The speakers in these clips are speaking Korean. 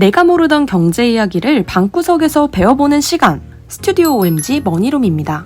내가 모르던 경제 이야기를 방구석에서 배워보는 시간. 스튜디오 OMG 머니룸입니다.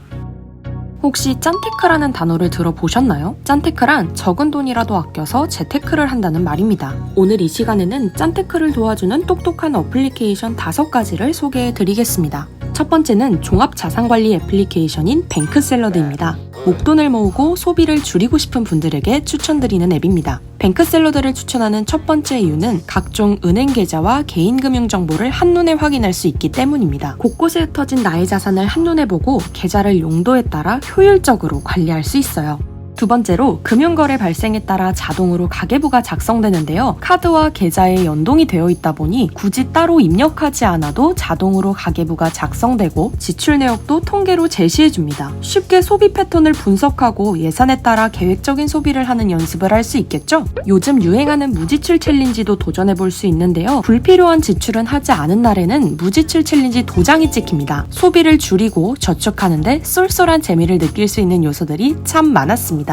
혹시 짠테크라는 단어를 들어보셨나요? 짠테크란 적은 돈이라도 아껴서 재테크를 한다는 말입니다. 오늘 이 시간에는 짠테크를 도와주는 똑똑한 어플리케이션 5가지를 소개해 드리겠습니다. 첫 번째는 종합 자산 관리 애플리케이션인 뱅크샐러드입니다. 목돈을 모으고 소비를 줄이고 싶은 분들에게 추천드리는 앱입니다. 뱅크샐러드를 추천하는 첫 번째 이유는 각종 은행 계좌와 개인 금융 정보를 한눈에 확인할 수 있기 때문입니다. 곳곳에 흩어진 나의 자산을 한눈에 보고 계좌를 용도에 따라 효율적으로 관리할 수 있어요. 두 번째로 금융거래 발생에 따라 자동으로 가계부가 작성되는데요. 카드와 계좌에 연동이 되어 있다 보니 굳이 따로 입력하지 않아도 자동으로 가계부가 작성되고 지출 내역도 통계로 제시해 줍니다. 쉽게 소비 패턴을 분석하고 예산에 따라 계획적인 소비를 하는 연습을 할 수 있겠죠? 요즘 유행하는 무지출 챌린지도 도전해 볼 수 있는데요. 불필요한 지출은 하지 않은 날에는 무지출 챌린지 도장이 찍힙니다. 소비를 줄이고 저축하는데 쏠쏠한 재미를 느낄 수 있는 요소들이 참 많았습니다.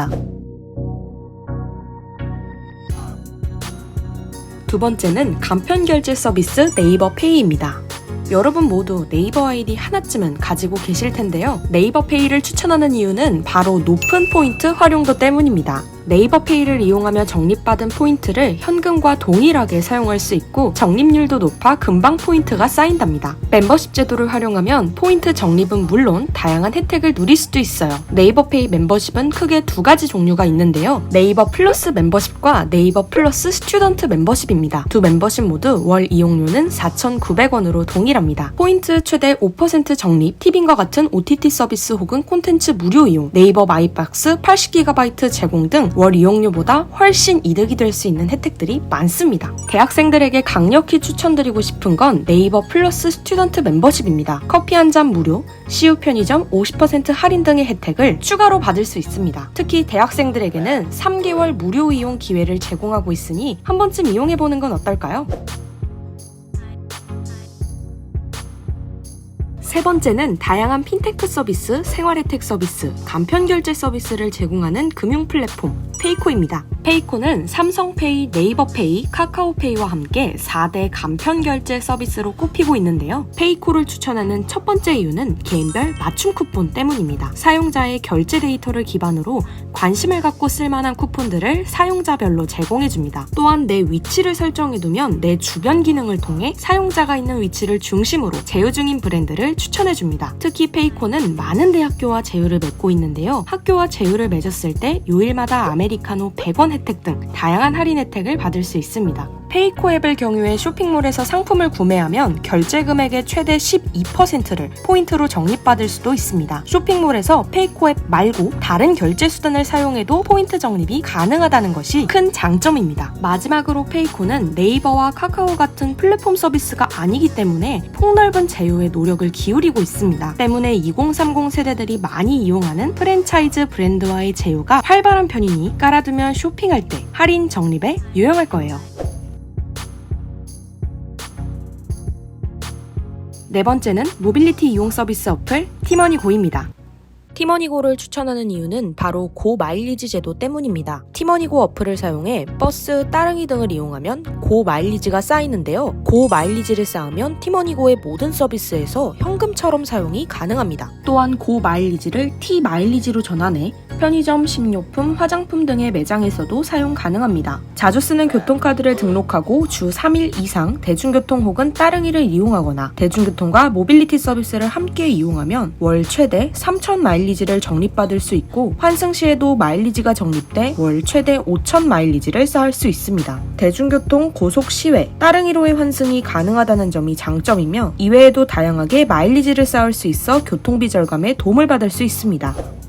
두 번째는 간편 결제 서비스 네이버 페이입니다. 여러분 모두 네이버 아이디 하나쯤은 가지고 계실 텐데요. 네이버 페이를 추천하는 이유는 바로 높은 포인트 활용도 때문입니다. 네이버 페이를 이용하며 적립받은 포인트를 현금과 동일하게 사용할 수 있고 적립률도 높아 금방 포인트가 쌓인답니다. 멤버십 제도를 활용하면 포인트 적립은 물론 다양한 혜택을 누릴 수도 있어요. 네이버 페이 멤버십은 크게 두 가지 종류가 있는데요. 네이버 플러스 멤버십과 네이버 플러스 스튜던트 멤버십입니다. 두 멤버십 모두 월 이용료는 4,900원으로 동일합니다. 포인트 최대 5% 적립, 티빙과 같은 OTT 서비스 혹은 콘텐츠 무료 이용, 네이버 마이박스 80GB 제공 등월 이용료보다 훨씬 이득이 될 수 있는 혜택들이 많습니다. 대학생들에게 강력히 추천드리고 싶은 건 네이버 플러스 스튜던트 멤버십입니다. 커피 한 잔 무료, CU 편의점 50% 할인 등의 혜택을 추가로 받을 수 있습니다. 특히 대학생들에게는 3개월 무료 이용 기회를 제공하고 있으니 한 번쯤 이용해보는 건 어떨까요? 세 번째는 다양한 핀테크 서비스, 생활 혜택 서비스, 간편 결제 서비스를 제공하는 금융 플랫폼 페이코입니다. 페이코는 삼성페이, 네이버페이, 카카오페이와 함께 4대 간편 결제 서비스로 꼽히고 있는데요. 페이코를 추천하는 첫 번째 이유는 개인별 맞춤 쿠폰 때문입니다. 사용자의 결제 데이터를 기반으로 관심을 갖고 쓸만한 쿠폰들을 사용자별로 제공해줍니다. 또한 내 위치를 설정해두면 내 주변 기능을 통해 사용자가 있는 위치를 중심으로 제휴 중인 브랜드를 추천해 줍니다. 특히 페이코는 많은 대학교와 제휴를 맺고 있는데요. 학교와 제휴를 맺었을 때 요일마다 아메리카노 100원 혜택 등 다양한 할인 혜택을 받을 수 있습니다. 페이코 앱을 경유해 쇼핑몰에서 상품을 구매하면 결제 금액의 최대 12%를 포인트로 적립받을 수도 있습니다. 쇼핑몰에서 페이코 앱 말고 다른 결제 수단을 사용해도 포인트 적립이 가능하다는 것이 큰 장점입니다. 마지막으로 페이코는 네이버와 카카오 같은 플랫폼 서비스가 아니기 때문에 폭넓은 제휴에 노력을 기울이고 있습니다. 때문에 2030 세대들이 많이 이용하는 프랜차이즈 브랜드와의 제휴가 활발한 편이니 깔아두면 쇼핑할 때 할인 적립에 유용할 거예요. 네 번째는 모빌리티 이용 서비스 어플 티머니고입니다. 티머니고를 추천하는 이유는 바로 고 마일리지 제도 때문입니다. 티머니고 어플을 사용해 버스, 따릉이 등을 이용하면 고 마일리지가 쌓이는데요. 고 마일리지를 쌓으면 티머니고의 모든 서비스에서 현금처럼 사용이 가능합니다. 또한 고 마일리지를 T 마일리지로 전환해 편의점, 식료품, 화장품 등의 매장에서도 사용 가능합니다. 자주 쓰는 교통카드를 등록하고 주 3일 이상 대중교통 혹은 따릉이를 이용하거나 대중교통과 모빌리티 서비스를 함께 이용하면 월 최대 3,000 마일리지를 적립받을 수 있고 환승 시에도 마일리지가 적립돼 월 최대 5,000 마일리지를 쌓을 수 있습니다. 대중교통, 고속, 시외, 따릉이로의 환승이 가능하다는 점이 장점이며 이외에도 다양하게 마일리지를 쌓을 수 있어 교통비 절감에 도움을 받을 수 있습니다.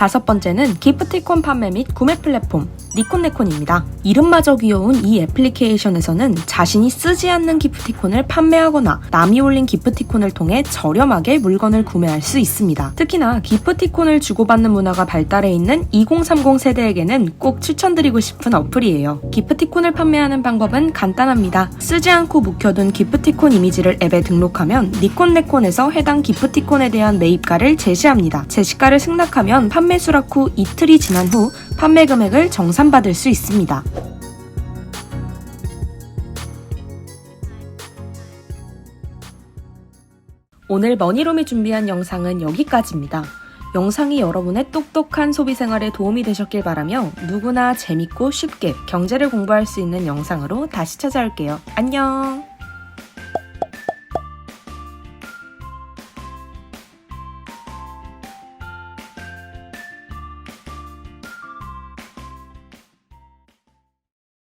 다섯 번째는 기프티콘 판매 및 구매 플랫폼 니콘네콘입니다. 이름마저 귀여운 이 애플리케이션에서는 자신이 쓰지 않는 기프티콘을 판매하거나 남이 올린 기프티콘을 통해 저렴하게 물건을 구매할 수 있습니다. 특히나 기프티콘을 주고받는 문화가 발달해 있는 2030 세대에게는 꼭 추천드리고 싶은 어플이에요. 기프티콘을 판매하는 방법은 간단합니다. 쓰지 않고 묵혀둔 기프티콘 이미지를 앱에 등록하면 니콘네콘에서 해당 기프티콘에 대한 매입가를 제시합니다. 제시가를 승낙하면 판매 판매 수락 후 이틀이 지난 후 판매 금액을 정산받을 수 있습니다. 오늘 머니롬이 준비한 영상은 여기까지입니다. 영상이 여러분의 똑똑한 소비 생활에 도움이 되셨길 바라며 누구나 재밌고 쉽게 경제를 공부할 수 있는 영상으로 다시 찾아올게요. 안녕!